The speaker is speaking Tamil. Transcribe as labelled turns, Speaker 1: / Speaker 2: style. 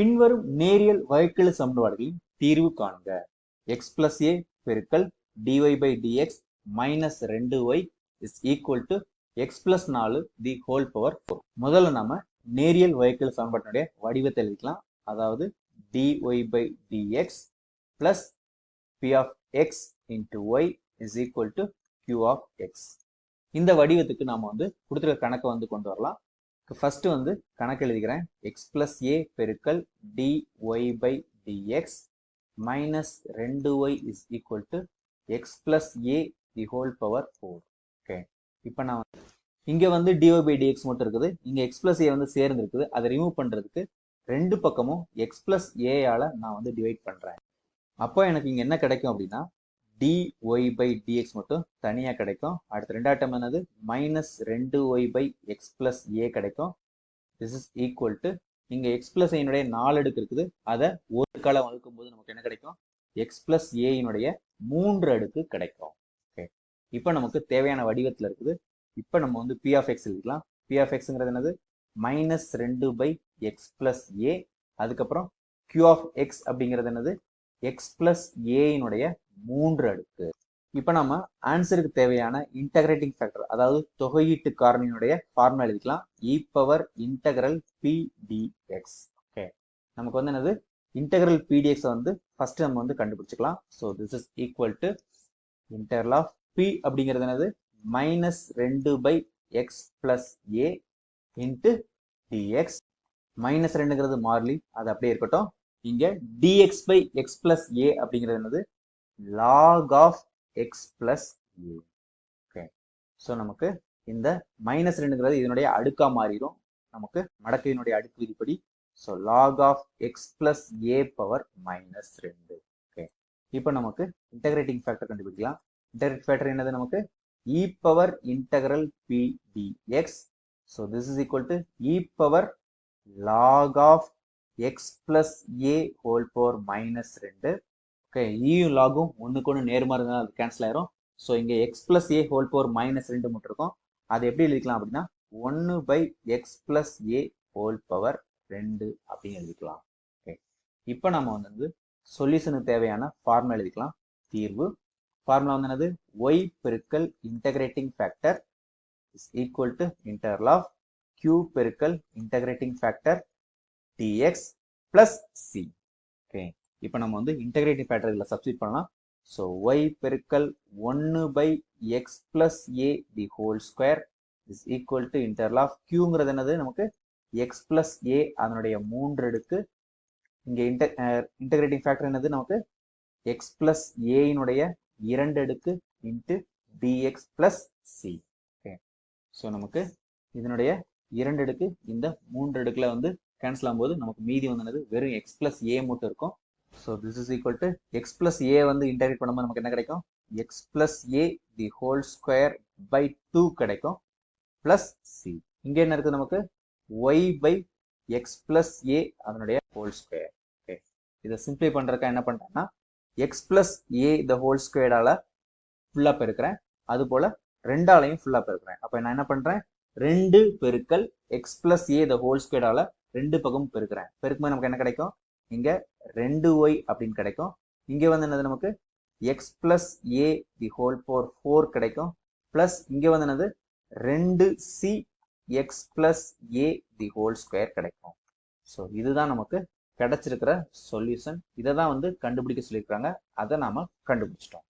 Speaker 1: பின்வரும் நேரியல் வகைக்கெழு சமன்பாடுகளின் தீர்வு காண்க. எக்ஸ் பிளஸ் ஏ பெருக்கல் டிஒய் பை டிஎக்ஸ் மைனஸ் ரெண்டு Y is equal to X plus நாலு தி ஹோல் பவர் ஃபோர் முதல்ல நம்ம நேரியல் வகைக்கெழு சமன்பாட்டினுடைய வடிவத்தை எழுதிக்கலாம். அதாவது dy by dx plus P of X into Y is equal to Q of X இந்த வடிவத்துக்கு நாம வந்து கொடுத்துருக்க கணக்கை வந்து கொண்டு வரலாம். ஃபர்ஸ்ட் வந்து கணக்கு எழுதிக்கிறேன். எக்ஸ் பிளஸ் ஏ பெருக்கல் D Y by dx minus ரெண்டு Y is equal to X plus A the whole power four okay இப்போ நான் இங்கே வந்து டிஓ பை டிஎக்ஸ் மட்டும் இருக்குது. இங்கே எக்ஸ் பிளஸ் ஏ வந்து சேர்ந்துருக்குது. அதை ரிமூவ் பண்ணுறதுக்கு ரெண்டு பக்கமும் எக்ஸ் பிளஸ் ஏயால் நான் வந்து டிவைட் பண்ணுறேன் அப்போ எனக்கு இங்கே என்ன கிடைக்கும் அப்படின்னா டிஒய் பை டிஎக்ஸ் மட்டும் தனியாக கிடைக்கும். அடுத்த ரெண்டாவது டேர்ம் என்னது? மைனஸ் ரெண்டு Y by X plus A கிடைக்கும். திஸ் இஸ் ஈக்குவல் டு இங்கே எக்ஸ் பிளஸ் ஏனுடைய நாலு அடுக்கு இருக்குது. அதை ஒரு காலம் வகுக்கும் போது நமக்கு என்ன கிடைக்கும்? எக்ஸ் பிளஸ் ஏயினுடைய மூன்று அடுக்கு கிடைக்கும். ஓகே இப்போ நமக்கு தேவையான வடிவத்தில் இருக்குது. இப்போ நம்ம வந்து பி ஆஃப் எக்ஸ் எழுதிக்கலாம். பி ஆஃப் எக்ஸுங்கிறது என்னது? மைனஸ் ரெண்டு பை எக்ஸ் பிளஸ் ஏ அதுக்கப்புறம் கியூ ஆஃப் எக்ஸ் அப்படிங்கிறது என்னது? எக்ஸ் பிளஸ் ஏயினுடைய மூன்று அடுக்கு. இப்போ நம்ம ஆன்சருக்கு தேவையான இன்டகிரேட்டிங் ஃபேக்டர் அதாவது தொகையீட்டு காரணியினுடைய ஃபார்முலா எழுதிக்கலாம். E power integral P DX okay நமக்கு வந்து என்னது? இன்டகிரல் பிடிஎக்ஸ் வந்து ஃபர்ஸ்ட் நம்ம வந்து கண்டுபிடிச்சிக்கலாம். So this is equal to integral of P அப்படிங்கிறது என்னது? மைனஸ் ரெண்டு by X plus A into dx minus ரெண்டுங்கிறது மாறிலி. அது அப்படியே இருக்கட்டும். இங்கே dx by X plus A அப்படிங்கிறது என்னது? Log of X plus A okay so நமக்கு இந்த மைனஸ் ரெண்டுங்கிறது இதனுடைய அடுக்கா மாறிடும் நமக்கு மடக்கையினுடைய அடுக்கு விதிப்படி. So log of X plus A power minus ரெண்டு. ஓகே இப்போ நமக்கு இன்டகிரேட்டிங் ஃபேக்டர் கண்டுபிடிக்கலாம். இன்டகிரேட் ஃபேக்டர் என்னது நமக்கு? E power integral P dx so this is equal to E power log of X plus A whole power minus ரெண்டு. ஓகே ஈயும் e லாகும் ஒன்றுக்கு ஒன்று நேர்மாறு இருந்தால் அது கேன்சல் ஆயிரும். ஸோ இங்கே X plus A whole power minus ரெண்டு மட்டும் இருக்கும் அது எப்படி எழுதிக்கலாம் அப்படின்னா ஒன்று by X plus A whole power ரெண்டு அப்படின்னு எழுதிக்கலாம். ஓகே இப்போ நம்ம வந்து சொல்யூஷனுக்கு தேவையான ஃபார்முலா எழுதிக்கலாம். தீர்வு. ஃபார்முலா வந்து என்னது? ஒய் பெருக்கல் integrating factor is equal to integral of Q பெருக்கல் integrating factor dx plus C okay இப்போ நம்ம வந்து இன்டகிரேட்டிவ் ஃபேக்டர் இதில் சப்ஸ்டிட் பண்ணலாம். ஸோ ஒய் பெருக்கல் ஒன்று by X plus A the whole square is equal to integral of கியூங்கிறது என்னது? நமக்கு எக்ஸ் பிளஸ் ஏ அதனுடைய மூன்று அடுக்கு. இங்கே இன்டர் இன்டகிரேட்டிங் ஃபேக்டர் என்னது? நமக்கு எக்ஸ் பிளஸ் ஏயினுடைய இரண்டு அடுக்கு into dx plus C okay so நமக்கு இதனுடைய இரண்டு அடுக்கு இந்த மூன்று அடுக்கில் வந்து கேன்சல் ஆகும்போது நமக்கு மீதி வந்து என்னது? வெறும் எக்ஸ் பிளஸ் ஏ மட்டும் இருக்கும். So this is equal to X plus A வந்து இன்டகிரேட் பண்ணும்போது நமக்கு என்ன கிடைக்கும்? X plus A the whole square by two கிடைக்கும். பிளஸ் சி இங்கே என்ன இருக்குது நமக்கு? Y by X plus A அதனுடைய ஹோல் ஸ்கொயர் ஓகே இதை சிம்பிளை பண்ணுறதுக்காக என்ன பண்ணுறேன்னா X plus A the whole ஸ்கொயர்டால் ஃபுல்லாக பெருக்கிறேன் அதுபோல் ரெண்டாலையும் ஃபுல்லாக பெருக்கிறேன் அப்போ நான் என்ன பண்ணுறேன் ரெண்டு பெருக்கல் X plus A the whole ஸ்கொயர்டால் ரெண்டு பக்கமும் பெருக்கிறேன். பெருக்கும்போது நமக்கு என்ன கிடைக்கும்? இங்கே ரெண்டு ஒய் அப்படின்னு கிடைக்கும். இங்கே வந்து என்னது நமக்கு? X plus A the whole four four கிடைக்கும். ப்ளஸ் இங்கே வந்து என்னது? ரெண்டு C X plus A the whole square கிடைக்கும். ஸோ இதுதான் நமக்கு கிடைச்சிருக்கிற சொல்யூஷன் இதை தான் வந்து கண்டுபிடிக்க சொல்லியிருக்காங்க அதை நாம் கண்டுபிடிச்சிட்டோம்.